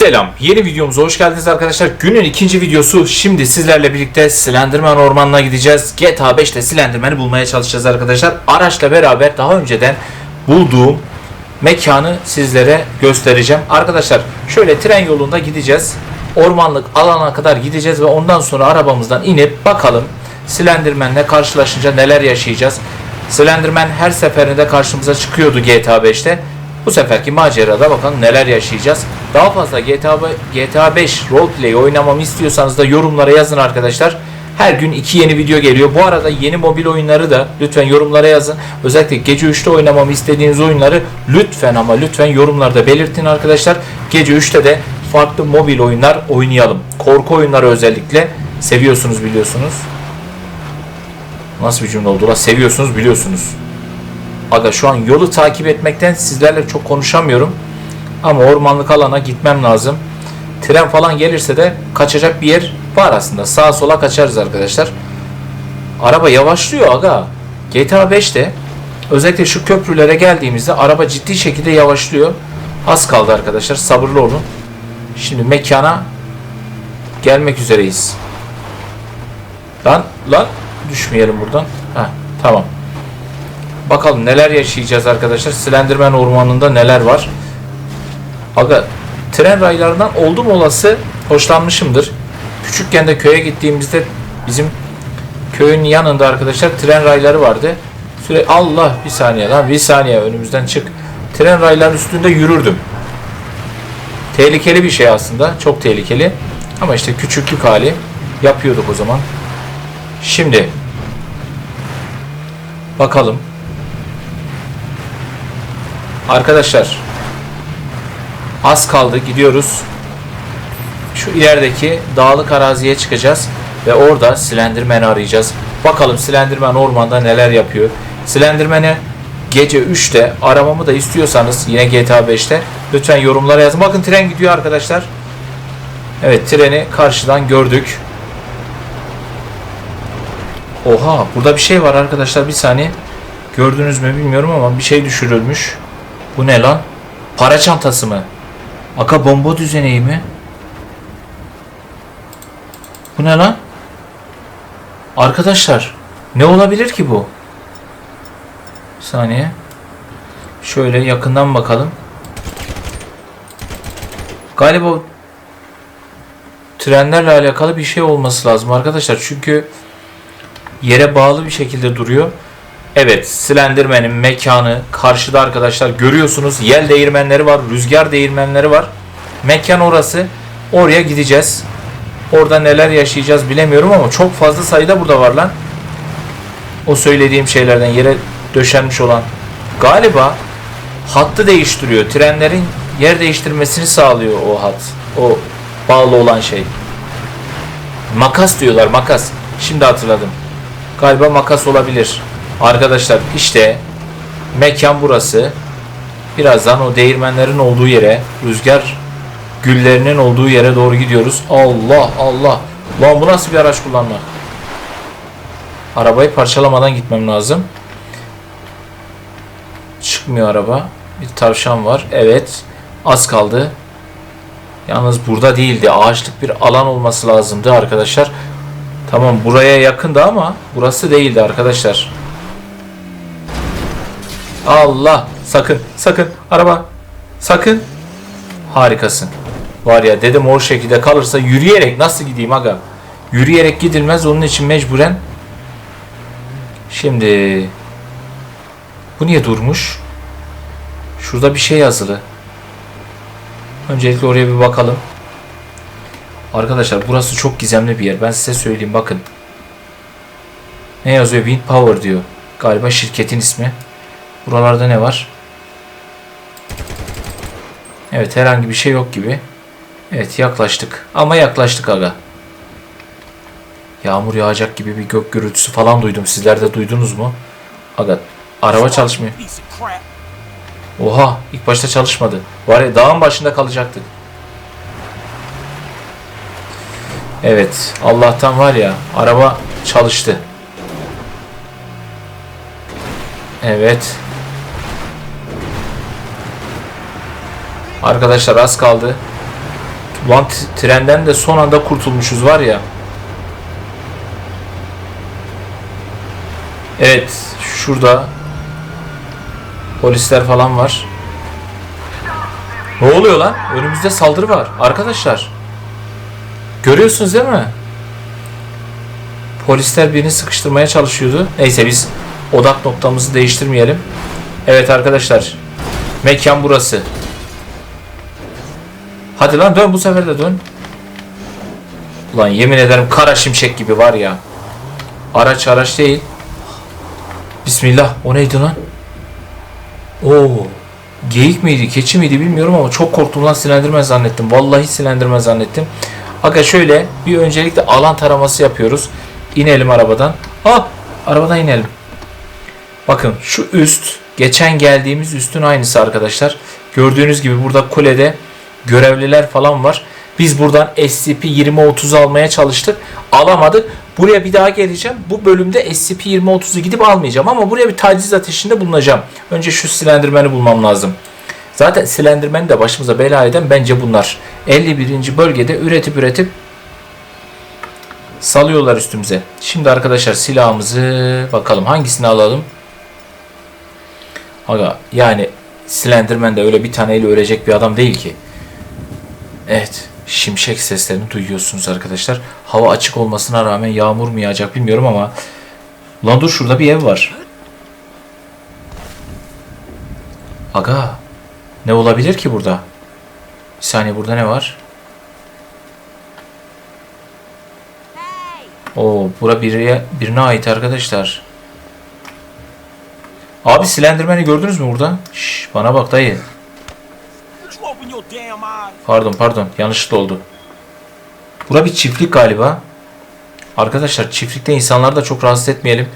Selam. Yeni videomuza hoş geldiniz arkadaşlar. Günün ikinci videosu. Şimdi sizlerle birlikte Slenderman ormanına gideceğiz. GTA 5'te Slenderman'i bulmaya çalışacağız arkadaşlar. Araçla beraber daha önceden bulduğum mekanı sizlere göstereceğim. Arkadaşlar şöyle tren yolunda gideceğiz. Ormanlık alana kadar gideceğiz ve ondan sonra arabamızdan inip bakalım Slenderman'le karşılaşınca neler yaşayacağız. Slenderman her seferinde karşımıza çıkıyordu GTA 5'te. Bu seferki macerada bakalım neler yaşayacağız. Daha fazla GTA, GTA 5 roleplay oynamamı istiyorsanız da yorumlara yazın arkadaşlar. Her gün iki yeni video geliyor. Bu arada yeni mobil oyunları da lütfen yorumlara yazın. Özellikle gece 3'te oynamamı istediğiniz oyunları lütfen ama lütfen yorumlarda belirtin arkadaşlar. Gece 3'te de farklı mobil oyunlar oynayalım. Korku oyunları özellikle seviyorsunuz biliyorsunuz. Nasıl bir cümle oldu la? Seviyorsunuz biliyorsunuz. Aga şu an yolu takip etmekten sizlerle çok konuşamıyorum. Ama ormanlık alana gitmem lazım. Tren falan gelirse de kaçacak bir yer var aslında. Sağa sola kaçarız arkadaşlar. Araba yavaşlıyor aga. GTA 5'te özellikle şu köprülere geldiğimizde araba ciddi şekilde yavaşlıyor. Az kaldı arkadaşlar. Sabırlı olun. Şimdi mekana gelmek üzereyiz. Lan lan düşmeyelim buradan. Heh, tamam. Bakalım neler yaşayacağız arkadaşlar. Slenderman ormanında neler var. Aga tren raylarından oldum olası hoşlanmışımdır. Küçükken de köye gittiğimizde bizim köyün yanında arkadaşlar tren rayları vardı. Süre Allah bir saniye lan bir saniye önümüzden çık. Tren raylarının üstünde yürürdüm. Tehlikeli bir şey aslında. Çok tehlikeli. Ama işte küçüklük hali yapıyorduk o zaman. Şimdi bakalım. Arkadaşlar az kaldı gidiyoruz. Şu ilerideki dağlık araziye çıkacağız ve orada Slenderman'i arayacağız. Bakalım Slenderman ormanda neler yapıyor. Slenderman'i gece 3'te aramamı da istiyorsanız yine GTA 5'te lütfen yorumlara yazın. Bakın tren gidiyor arkadaşlar. Evet treni karşıdan gördük. Oha burada bir şey var arkadaşlar bir saniye. Gördünüz mü bilmiyorum ama bir şey düşürülmüş. Bu ne lan? Para çantası mı? Aka bomba düzeneği mi? Bu ne lan? Arkadaşlar ne olabilir ki bu? Bir saniye. Şöyle yakından bakalım. Galiba trenlerle alakalı bir şey olması lazım arkadaşlar. Çünkü yere bağlı bir şekilde duruyor. Evet, Slenderman'in mekanı karşıda arkadaşlar görüyorsunuz. Yel değirmenleri var, rüzgar değirmenleri var. Mekan orası. Oraya gideceğiz. Orada neler yaşayacağız bilemiyorum ama çok fazla sayıda burada var lan. O söylediğim şeylerden yere döşenmiş olan. Galiba hattı değiştiriyor. Trenlerin yer değiştirmesini sağlıyor o hat. O bağlı olan şey. Makas diyorlar makas. Şimdi hatırladım. Galiba makas olabilir. Arkadaşlar işte mekan burası. Birazdan o değirmenlerin olduğu yere, rüzgar güllerinin olduğu yere doğru gidiyoruz. Allah Allah. Lan bu nasıl bir araç kullanma? Arabayı parçalamadan gitmem lazım. Çıkmıyor araba. Bir tavşan var. Evet. Az kaldı. Yalnız burada değildi. Ağaçlık bir alan olması lazımdı arkadaşlar. Tamam buraya yakındı ama burası değildi arkadaşlar. Allah sakın sakın araba sakın harikasın. Var ya dedim o şekilde kalırsa yürüyerek nasıl gideyim aga? Yürüyerek gidilmez onun için mecburen. Şimdi bu niye durmuş? Şurada bir şey yazılı. Öncelikle oraya bir bakalım. Arkadaşlar burası çok gizemli bir yer. Ben size söyleyeyim bakın. Ne yazıyor? Wind Power diyor. Galiba şirketin ismi. Buralarda ne var? Evet herhangi bir şey yok gibi. Evet yaklaştık. Ama yaklaştık aga. Yağmur yağacak gibi bir gök gürültüsü falan duydum. Sizler de duydunuz mu? Aga araba çalışmıyor. Oha ilk başta çalışmadı. Var ya dağın başında kalacaktık. Evet Allah'tan var ya araba çalıştı. Evet. Arkadaşlar az kaldı. Ulan trenden de son anda kurtulmuşuz var ya. Evet, şurada polisler falan var. Ne oluyor lan? Önümüzde saldırı var. Arkadaşlar. Görüyorsunuz değil mi? Polisler birini sıkıştırmaya çalışıyordu. Neyse biz odak noktamızı değiştirmeyelim. Evet arkadaşlar. Mekan burası. Hadi lan dön bu sefer de dön. Ulan yemin ederim kara şimşek gibi var ya. Araç araç değil. Bismillah. O neydi lan? Oo. Geyik miydi, keçi miydi bilmiyorum ama çok korktum lan silendirme zannettim. Vallahi silendirme zannettim. Aga şöyle bir öncelikle alan taraması yapıyoruz. İnelim arabadan. Ah! Arabadan inelim. Bakın şu üst geçen geldiğimiz üstün aynısı arkadaşlar. Gördüğünüz gibi burada kulede görevliler falan var. Biz buradan SCP-2030 almaya çalıştık. Alamadık. Buraya bir daha geleceğim. Bu bölümde SCP-2030'u gidip almayacağım ama buraya bir taciz ateşinde bulunacağım. Önce şu silendirmeni bulmam lazım. Zaten silendirmeni de başımıza bela eden bence bunlar. 51. bölgede üretip üretip salıyorlar üstümüze. Şimdi arkadaşlar silahımızı bakalım hangisini alalım? Aga yani Slenderman de öyle bir taneyle ölecek bir adam değil ki. Evet. Şimşek seslerini duyuyorsunuz arkadaşlar. Hava açık olmasına rağmen yağmur mu yağacak bilmiyorum ama Lan dur şurada bir ev var. Aga. Ne olabilir ki burada? Bir saniye burada ne var? Oo, bura birine, birine ait arkadaşlar. Abi Slenderman'i gördünüz mü burada? Şş, bana bak dayı. Pardon pardon yanlışlıkla oldu. Bura bir çiftlik galiba. Arkadaşlar çiftlikte insanları da çok rahatsız etmeyelim.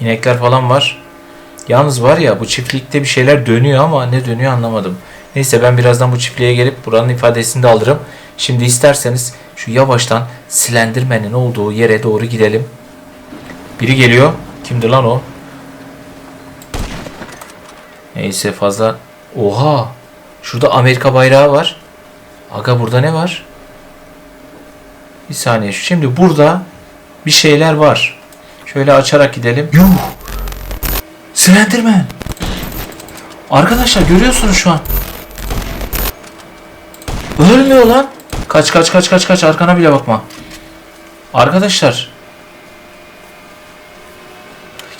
İnekler falan var. Yalnız var ya bu çiftlikte bir şeyler dönüyor ama ne dönüyor anlamadım. Neyse ben birazdan bu çiftliğe gelip buranın ifadesini de alırım. Şimdi isterseniz şu yavaştan Slenderman'in olduğu yere doğru gidelim. Biri geliyor. Kimdi lan o? Neyse fazla. Oha! Şurada Amerika bayrağı var. Aga burada ne var? Bir saniye. Şimdi burada bir şeyler var. Şöyle açarak gidelim. Yuh! Slenderman! Arkadaşlar görüyorsunuz şu an. Ölmüyor lan. Kaç kaç kaç kaç kaç arkana bile bakma. Arkadaşlar.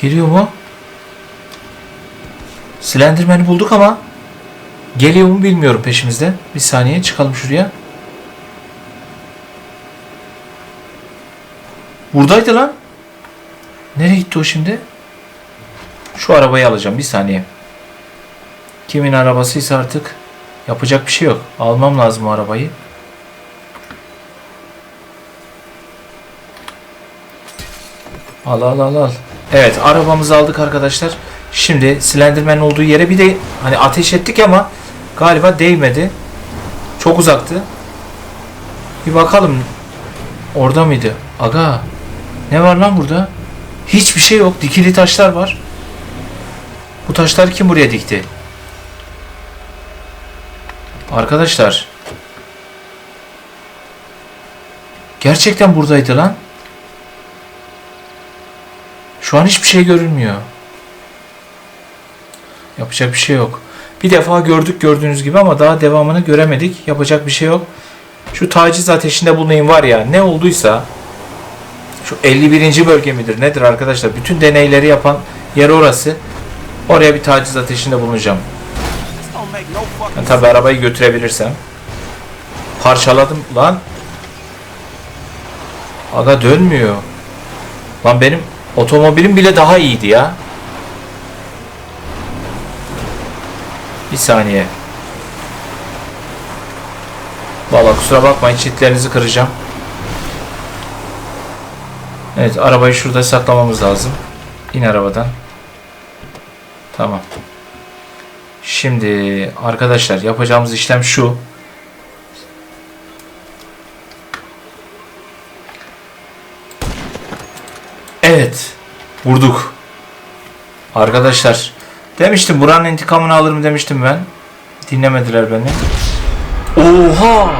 Geliyor mu? Slenderman'i bulduk ama Geliyor mu bilmiyorum peşimizde. Bir saniye çıkalım şuraya. Buradaydı lan. Nereye gitti o şimdi? Şu arabayı alacağım bir saniye. Kimin arabasıysa artık yapacak bir şey yok. Almam lazım o arabayı. Al al al al. Evet arabamızı aldık arkadaşlar. Şimdi Slenderman olduğu yere bir de hani ateş ettik ama galiba değmedi. Çok uzaktı. Bir bakalım. Orada mıydı? Aga. Ne var lan burada? Hiçbir şey yok. Dikili taşlar var. Bu taşları kim buraya dikti? Arkadaşlar. Gerçekten buradaydı lan. Şu an hiçbir şey görünmüyor. Yapacak bir şey yok. Bir defa gördük gördüğünüz gibi ama daha devamını göremedik. Yapacak bir şey yok. Şu taciz ateşinde bulunayım var ya ne olduysa şu 51. bölge midir nedir arkadaşlar? Bütün deneyleri yapan yer orası. Oraya bir taciz ateşinde bulunacağım. Ben tabi arabayı götürebilirsem. Parçaladım lan. Aga dönmüyor. Lan benim otomobilim bile daha iyiydi ya. Bir saniye. Valla kusura bakmayın çitlerinizi kıracağım. Evet arabayı şurada saklamamız lazım. İn arabadan. Tamam. Şimdi arkadaşlar yapacağımız işlem şu. Evet. Vurduk. Arkadaşlar demiştim buranın intikamını alırım demiştim ben. Dinlemediler beni. Oha!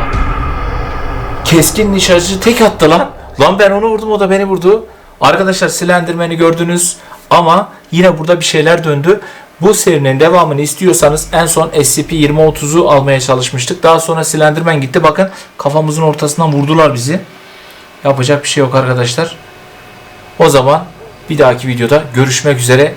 Keskin nişancı tek attı lan. Lan ben onu vurdum o da beni vurdu. Arkadaşlar Slenderman'i gördünüz ama yine burada bir şeyler döndü. Bu serinin devamını istiyorsanız en son SCP-2030'u almaya çalışmıştık. Daha sonra Slenderman gitti. Bakın kafamızın ortasından vurdular bizi. Yapacak bir şey yok arkadaşlar. O zaman bir dahaki videoda görüşmek üzere.